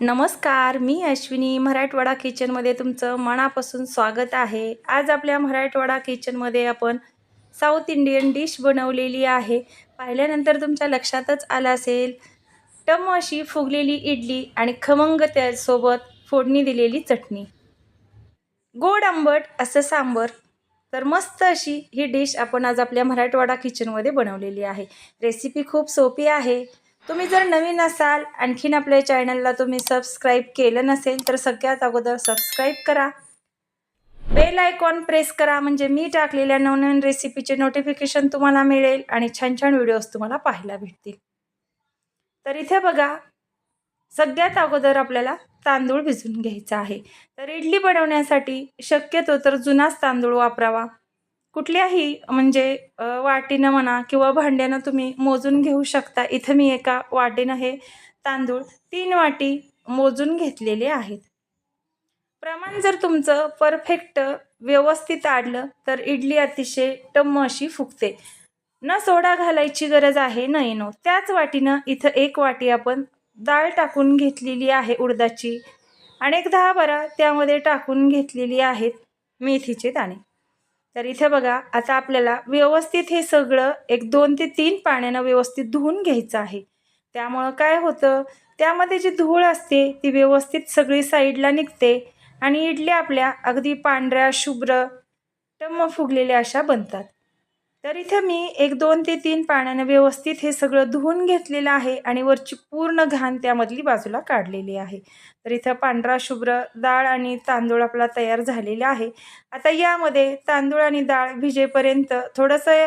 नमस्कार मी अश्विनी. मराठवाडा किचनमध्ये तुमचं मनापासून स्वागत आहे. आज आपल्या मराठवाडा किचनमध्ये आपण साऊथ इंडियन डिश बनवलेली आहे. पाहिल्यानंतर तुमच्या लक्षातच आलं असेल टम अशी फुगलेली इडली आणि खमंग त्यासोबत फोडणी दिलेली चटणी. गोड आंबट असं सांबर तर मस्त अशी ही डिश आपण आज आपल्या मराठवाडा किचनमध्ये बनवलेली आहे. रेसिपी खूप सोपी आहे. तुम्ही जर नवीन असाल आणखीन आपल्या चॅनलला तुम्ही सबस्क्राईब केलं नसेल तर सगळ्यात अगोदर सबस्क्राईब करा. बेल आयकॉन प्रेस करा म्हणजे मी टाकलेल्या नवनवीन रेसिपीचे नोटिफिकेशन तुम्हाला मिळेल आणि छान छान व्हिडिओज तुम्हाला पाहायला भेटतील. तर इथे बघा सगळ्यात अगोदर आपल्याला तांदूळ भिजून घ्यायचा आहे. तर इडली बनवण्यासाठी शक्यतो तर जुनाच तांदूळ वापरावा. कुठल्याही म्हणजे वाटीनं म्हणा किंवा भांड्यानं तुम्ही मोजून घेऊ शकता. इथं मी एका वाटीनं हे तांदूळ तीन वाटी मोजून घेतलेले आहेत. प्रमाण जर तुमचं परफेक्ट व्यवस्थित आडलं तर इडली अतिशय टम्म अशी फुगते. न सोडा घालायची गरज आहे न. येणो त्याच वाटीनं इथं एक वाटी आपण डाळ टाकून घेतलेली आहे उडदाची. आणि एक दहा बारा त्यामध्ये टाकून घेतलेली आहेत मेथीचे दाणे. तर इथे बघा आता आपल्याला व्यवस्थित हे सगळं एक दोन ते तीन पाण्यानं व्यवस्थित धुवून घ्यायचं आहे. त्यामुळं काय होतं त्यामध्ये जी धूळ असते ती व्यवस्थित सगळी साईडला निघते आणि इडल्या आपल्या अगदी पांढऱ्या शुभ्र टम्म फुगलेल्या अशा बनतात. तर इथं मी एक दोन ते तीन पाण्यानं व्यवस्थित हे सगळं धुवून घेतलेलं आहे आणि वरची पूर्ण घाण त्यामधली बाजूला काढलेली आहे. तर इथं पांढरा शुभ्र डाळ आणि तांदूळ आपला तयार झालेला आहे. आता यामध्ये तांदूळ आणि डाळ भिजेपर्यंत थोडंसं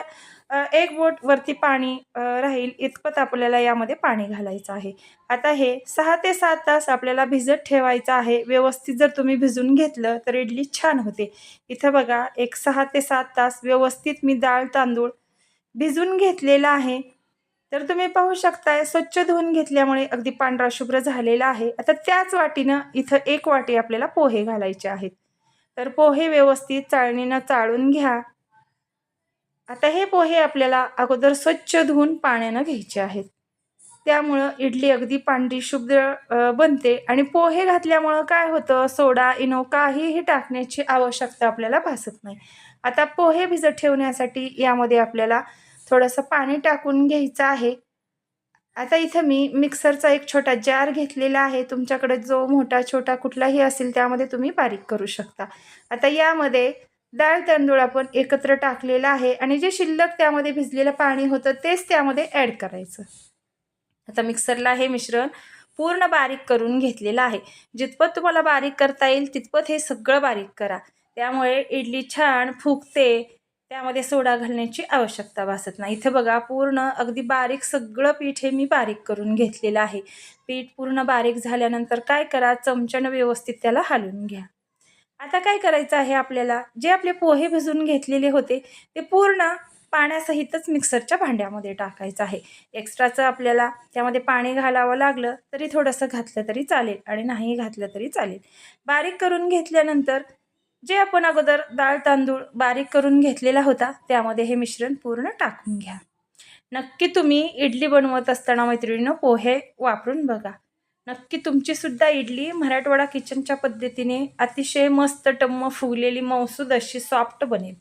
एक बोट वरती पाणी राहील इतपत आपल्याला यामध्ये पाणी घालायचं आहे. आता हे सहा ते सात तास आपल्याला भिजत ठेवायचं आहे. व्यवस्थित जर तुम्ही भिजून घेतलं तर इडली छान होते. इथं बघा एक सहा ते सात तास व्यवस्थित मी डाळ तांदूळ भिजून घेतलेला आहे. तर तुम्ही पाहू शकताय स्वच्छ धुवून घेतल्यामुळे अगदी पांढरा शुभ्र झालेला आहे. आता त्याच वाटीनं इथं एक वाटी आपल्याला पोहे घालायचे आहेत. तर पोहे व्यवस्थित चाळणीनं चाळून घ्या. आता हे पोहे आपल्याला अगोदर स्वच्छ धुवून पाण्यानं घ्यायचे आहेत. त्यामुळं इडली अगदी पांढरी शुभ्र बनते. आणि पोहे घातल्यामुळं काय होतं? सोडा इनो काहीही टाकण्याची आवश्यकता आपल्याला भासत नाही. आता पोहे भिजत ठेवण्यासाठी यामध्ये आपल्याला थोडंसं पाणी टाकून घ्यायचं आहे. आता इथं मी मिक्सरचा एक छोटा जार घेतलेला आहे. तुमच्याकडे जो मोठा छोटा कुठलाही असेल त्यामध्ये तुम्ही बारीक करू शकता. आता यामध्ये डाळ तांदूळ आपण एकत्र टाकलेला आहे आणि जे शिल्लक त्यामध्ये भिजलेलं पाणी होतं तेच त्यामध्ये ॲड करायचं. आता मिक्सरला हे मिश्रण पूर्ण बारीक करून घेतलेलं आहे. जितपत तुम्हाला बारीक करता येईल तितपत हे सगळं बारीक करा. त्यामुळे इडली छान फुगते त्यामध्ये सोडा घालण्याची आवश्यकता भासत नाही. इथे बघा पूर्ण अगदी बारीक सगळं पीठ हे मी बारीक करून घेतलेलं आहे. पीठ पूर्ण बारीक झाल्यानंतर काय करा चमच्यानं व्यवस्थित त्याला हलवून घ्या. आता काय करायचं आहे आपल्याला? जे आपले पोहे भिजून घेतलेले होते ते पूर्ण पाण्यासहितच मिक्सरच्या भांड्यामध्ये टाकायचं आहे. एक्स्ट्राचं आपल्याला त्यामध्ये पाणी घालावं लागलं तरी थोडंसं घातलं तरी चालेल आणि नाही घातलं तरी चालेल. बारीक करून घेतल्यानंतर जे आपण अगोदर डाळ तांदूळ बारीक करून घेतलेला होता त्यामध्ये हे मिश्रण पूर्ण टाकून घ्या. नक्की तुम्ही इडली बनवत असताना मैत्रिणीनं पोहे वापरून बघा. नक्की तुमची सुद्धा इडली मराठवाडा किचनच्या पद्धतीने अतिशय मस्त टम्म फुगलेली मौसूद अशी सॉफ्ट बनेल.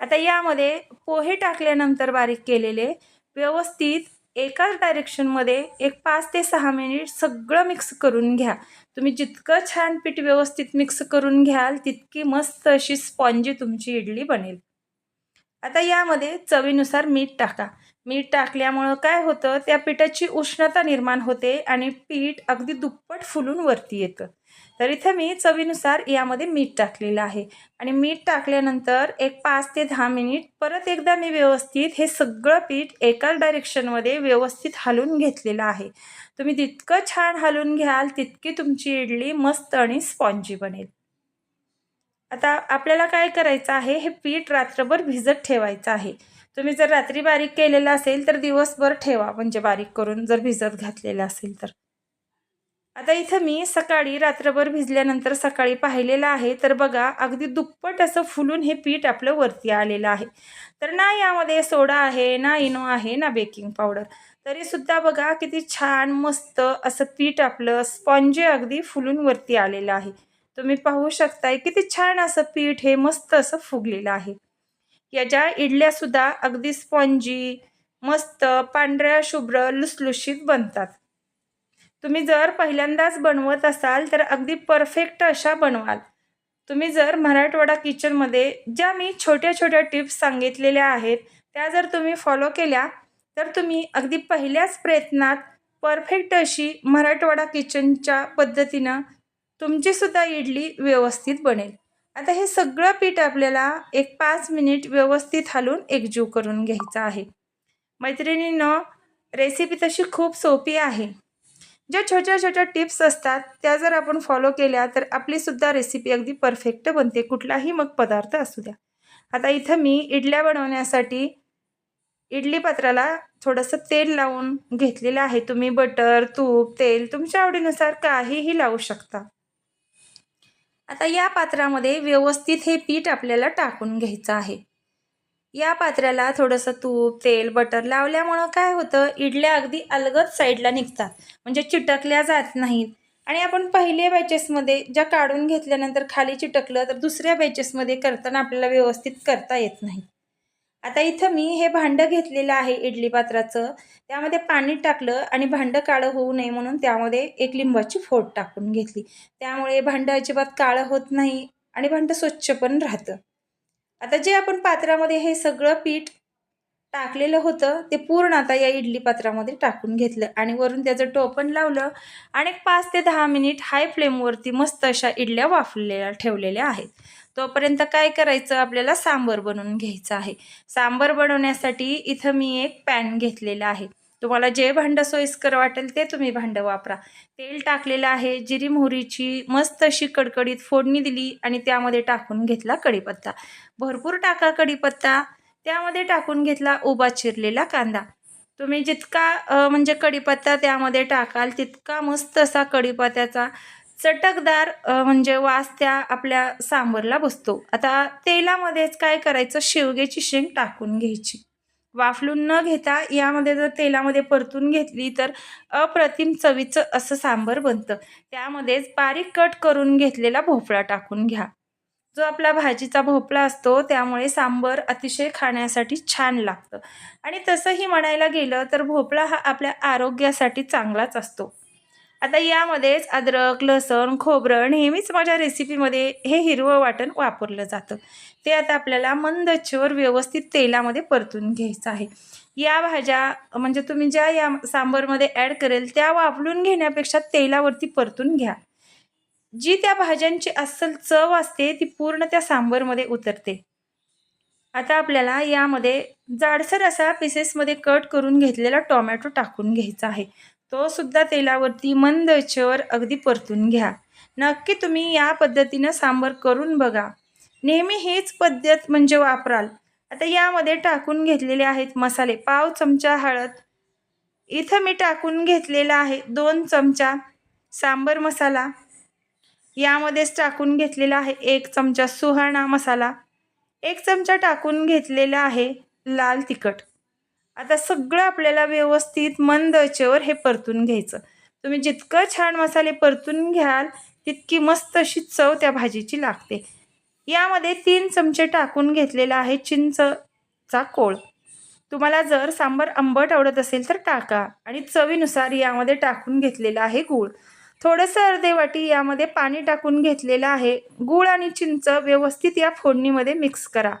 आता यामध्ये पोहे टाकल्यानंतर बारीक केलेले व्यवस्थित एकाच डायरेक्शनमध्ये एक पाच ते सहा मिनिट सगळं मिक्स करून घ्या. तुम्ही जितकं छान पीठ व्यवस्थित मिक्स करून घ्याल तितकी मस्त अशी स्पॉन्जी तुमची इडली बनेल. आता यामध्ये चवीनुसार मीठ टाका. मीठ टाकल्यामुळं काय होतं त्या पिठाची उष्णता निर्माण होते आणि पीठ अगदी दुप्पट फुलून वरती येतं. तर इथं मी चवीनुसार यामध्ये मीठ टाकलेलं आहे. आणि मीठ टाकल्यानंतर एक पाच ते दहा मिनिट परत एकदा मी व्यवस्थित हे सगळं पीठ एकाच डायरेक्शनमध्ये व्यवस्थित हलवून घेतलेलं आहे. तुम्ही जितकं छान हलवून घ्याल तितकी तुमची इडली मस्त आणि स्पॉन्जी बनेल. आता आपल्याला काय करायचं आहे हे पीठ रात्रभर भिजत ठेवायचं आहे. तुम्ही जर रात्री बारीक केलेलं असेल तर दिवसभर ठेवा म्हणजे बारीक करून जर भिजत घातलेलं असेल तर. आता इथं मी सकाळी रात्रभर भिजल्यानंतर सकाळी पाहिलेलं आहे तर बघा अगदी दुप्पट असं फुलून हे पीठ आपलं वरती आलेलं आहे. तर ना यामध्ये सोडा आहे ना इनो आहे ना बेकिंग पावडर. तरीसुद्धा बघा किती छान मस्त असं पीठ आपलं स्पॉन्जी अगदी फुलून वरती आलेलं आहे. तुम्ही पाहू शकताय किती छान असं पीठ हे मस्त असं फुगलेलं आहे. याच्या इडल्यासुद्धा अगदी स्पॉन्जी मस्त पांढऱ्या शुभ्र लुसलुशीत बनतात. तुम्ही जर पहिल्यांदाच बनवत असाल तर अगदी परफेक्ट अशा बनवाल. तुम्ही जर मराठवाडा किचनमध्ये ज्या मी छोट्या छोट्या टिप्स सांगितलेल्या आहेत त्या जर तुम्ही फॉलो केल्या तर तुम्ही अगदी पहिल्याच प्रयत्नात परफेक्ट अशी मराठवाडा किचनच्या पद्धतीनं तुमचीसुद्धा इडली व्यवस्थित बनेल. आता हे सगळं पीठ आपल्याला एक पाच मिनिट व्यवस्थित हलून एकजीव करून घ्यायचं आहे. मैत्रिणीनं रेसिपी तशी खूप सोपी आहे. ज्या छोट्या छोट्या टिप्स असतात त्या जर आपण फॉलो केल्या तर आपलीसुद्धा रेसिपी अगदी परफेक्ट बनते. कुठलाही मग पदार्थ असू द्या. आता इथं मी इडल्या बनवण्यासाठी इडली पात्राला थोडंसं तेल लावून घेतलेलं आहे. तुम्ही बटर तूप तेल तुमच्या आवडीनुसार काहीही लावू शकता. आता या पात्रामध्ये व्यवस्थित हे पीठ आपल्याला टाकून घ्यायचं आहे. या पात्र्याला थोडंसं तूप तेल बटर लावल्यामुळं काय होतं? इडल्या अगदी अलगद साईडला निघतात. म्हणजे चिटकल्या जात नाहीत. आणि आपण पहिल्या बॅचेसमध्ये ज्या काढून घेतल्यानंतर खाली चिटकलं तर दुसऱ्या बॅचेसमध्ये करताना आपल्याला व्यवस्थित करता येत नाही. आता इथं मी हे भांडं घेतलेलं आहे इडली पात्राचं. त्यामध्ये पाणी टाकलं आणि भांडं काळं होऊ नये म्हणून त्यामध्ये एक लिंबाची फोड टाकून घेतली. त्यामुळे भांडं अजिबात काळं होत नाही आणि भांडं स्वच्छ पण राहतं. आता जे आपण पात्रामध्ये हे सगळं पीठ टाकलेलं होतं ते पूर्ण आता या इडली पात्रामध्ये टाकून घेतलं. आणि वरून त्याचं टोपण लावलं आणि पाच ते दहा मिनिट हाय फ्लेमवरती मस्त अशा इडल्या वाफलेल्या ठेवलेल्या आहेत. तोपर्यंत काय करायचं? आपल्याला सांबर बनवून घ्यायचं आहे. सांबर बनवण्यासाठी इथं मी एक पॅन घेतलेला आहे. तुम्हाला जे भांडं सोयीस्कर वाटेल ते तुम्ही भांडं वापरा. तेल टाकलेलं आहे जिरी मोहरीची मस्त अशी कडकडीत फोडणी दिली आणि त्यामध्ये टाकून घेतला कढीपत्ता. भरपूर टाका कढीपत्ता. त्यामध्ये टाकून घेतला उभा चिरलेला कांदा. तुम्ही जितका म्हणजे कढीपत्ता त्यामध्ये टाकाल तितका मस्त असा कढीपत्त्याचा चटकदार म्हणजे वास त्या आपल्या सांबरला बसतो. आता तेलामध्येच काय करायचं? शेवग्याची शेंग टाकून घ्यायची. वाफलून न घेता यामध्ये जर तेलामध्ये परतून घेतली तर अप्रतिम चवीचं असं सांबर बनतं. त्यामध्येच बारीक कट करून घेतलेला भोपळा टाकून घ्या. जो आपला भाजीचा भोपळा असतो त्यामुळे सांबर अतिशय खाण्यासाठी छान लागतं. आणि तसंही म्हणायला गेलं तर भोपळा हा आपल्या आरोग्यासाठी चांगलाच असतो. आता यामध्येच अद्रक लसण खोबरं नेहमीच माझ्या रेसिपीमध्ये हे हिरवं वाटण वापरलं जातं. ते आता आपल्याला मंद व्यवस्थित तेलामध्ये परतून घ्यायचं आहे. या भाज्या म्हणजे तुम्ही ज्या या सांबरमध्ये ॲड करेल त्या वापरून घेण्यापेक्षा तेलावरती परतून घ्या. जी त्या भाज्यांची अस्सल चव असते ती पूर्ण त्या सांबरमध्ये उतरते. आता आपल्याला यामध्ये जाडसर असा पीसेसमध्ये कट करून घेतलेला टोमॅटो टाकून घ्यायचा आहे. तो सुद्धा तेलावरती मंद चवर अगदी परतून घ्या. नक्की तुम्ही या पद्धतीनं सांबर करून बघा. नेहमी हेच पद्धत म्हणजे वापराल. आता यामध्ये टाकून घेतलेले आहेत मसाले. पाव चमचा हळद. इथं मी टाकून घेतलेला आहे दोन चमचा सांबर मसाला. यामध्येच टाकून घेतलेला आहे एक चमचा सुहाणा मसाला एक चमचा टाकून घेतलेला आहे लाल तिखट. आता सगळं आपल्याला व्यवस्थित मंद याच्यावर हे परतून घ्यायचं. तुम्ही जितकं छान मसाले परतून घ्याल तितकी मस्त अशी चव त्या भाजीची लागते. यामध्ये तीन चमचे टाकून घेतलेला आहे चिंचचा कोळ. तुम्हाला जर सांबर आंबट आवडत असेल तर टाका आणि चवीनुसार यामध्ये टाकून घेतलेला आहे गूळ. थोडंसं अर्धे वाटी यामध्ये पाणी टाकून घेतलेलं आहे. गूळ आणि चिंच व्यवस्थित या फोडणीमध्ये मिक्स करा.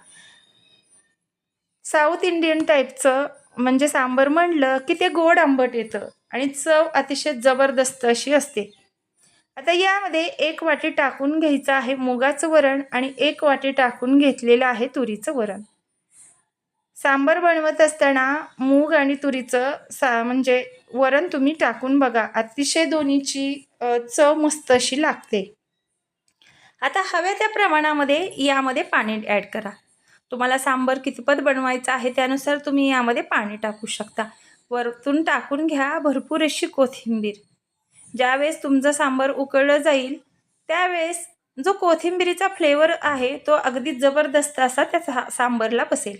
साऊथ इंडियन टाईपचं म्हणजे सांबर म्हणलं की ते गोड आंबट येतं आणि चव अतिशय जबरदस्त अशी असते. आता यामध्ये एक वाटी टाकून घ्यायचं आहे मुगाचं वरण आणि एक वाटी टाकून घेतलेलं आहे तुरीचं वरण. सांबर बनवत असताना मूग आणि तुरीचं सा म्हणजे वरण तुम्ही टाकून बघा. अतिशय दोन्हीची चव मस्त अशी लागते. आता हव्या त्या प्रमाणामध्ये यामध्ये पाणी ॲड करा. तुम्हाला सांबर कितपत बनवायचं आहे त्यानुसार तुम्ही यामध्ये पाणी टाकू शकता. वरतून टाकून घ्या भरपूर अशी कोथिंबीर. ज्यावेळेस तुमचं सांबर उकळलं जाईल त्यावेळेस जो कोथिंबीरीचा फ्लेवर आहे तो अगदी जबरदस्त असा त्या सांबरला बसेल.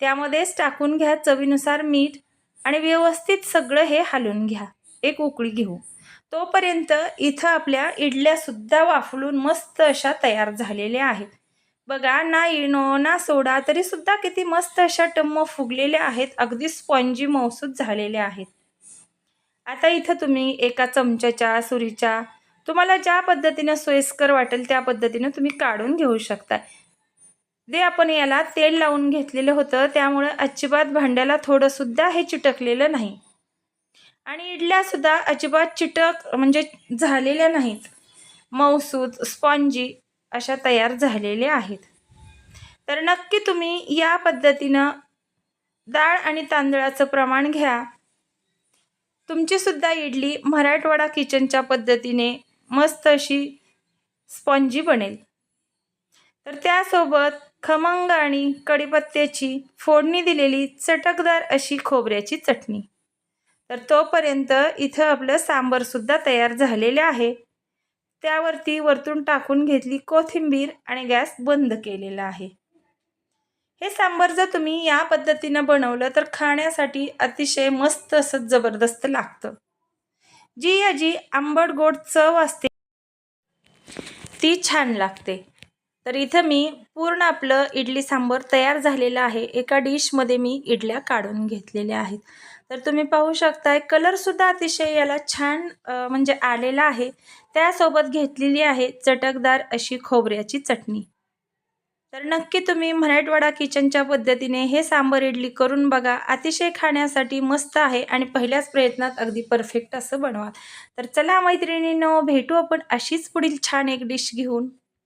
त्यामध्येच टाकून घ्या चवीनुसार मीठ आणि व्यवस्थित सगळं हे हलून घ्या. एक उकळी घेऊ. तोपर्यंत इथं आपल्या इडल्यासुद्धा वाफलून मस्त अशा तयार झालेल्या आहेत. बघा ना इनो ना सोडा तरीसुद्धा किती मस्त अशा टम्म फुगलेल्या आहेत. अगदी स्पॉन्जी मौसूद झालेल्या आहेत. आता इथं तुम्ही एका चमच्याच्या सुरीच्या तुम्हाला ज्या पद्धतीनं सोयीस्कर वाटेल त्या पद्धतीनं तुम्ही काढून घेऊ शकता. जे आपण याला तेल लावून घेतलेलं होतं त्यामुळं अजिबात भांड्याला थोडंसुद्धा हे चिटकलेलं नाही. आणि इडल्यासुद्धा अजिबात चिटक म्हणजे झालेल्या नाहीत. मौसूद स्पॉन्जी अशा तयार झालेल्या आहेत. तर नक्की तुम्ही या पद्धतीनं डाळ आणि तांदळाचं प्रमाण घ्या. तुमचीसुद्धा इडली मराठवाडा किचनच्या पद्धतीने मस्त अशी स्पॉन्जी बनेल. तर त्यासोबत खमंग आणि कढीपत्त्याची फोडणी दिलेली चटकदार अशी खोबऱ्याची चटणी. तर तोपर्यंत इथं आपलं सांबरसुद्धा तयार झालेलं आहे. त्यावरती वरतून टाकून घेतली कोथिंबीर आणि गॅस बंद केलेला आहे. हे सांबर जर तुम्ही या पद्धतीनं बनवलं तर खाण्यासाठी अतिशय मस्त असं जबरदस्त लागतं. जी याची आंबट गोड चव असते ती छान लागते. तर इथं मी पूर्ण आपलं इडली सांबर तयार झालेलं आहे. एका डिशमध्ये मी इडल्या काढून घेतलेल्या आहेत. तर तुम्ही पाहू शकताय कलरसुद्धा अतिशय याला छान म्हणजे आलेला आहे. त्यासोबत घेतलेली आहे चटकदार अशी खोबऱ्याची चटणी. तर नक्की तुम्ही मराठवाडा किचनच्या पद्धतीने हे सांबर इडली करून बघा. अतिशय खाण्यासाठी मस्त आहे आणि पहिल्याच प्रयत्नात अगदी परफेक्ट असं बनवा. तर चला मैत्रिणींनो भेटू आपण अशीच पुढील छान एक डिश घेऊन.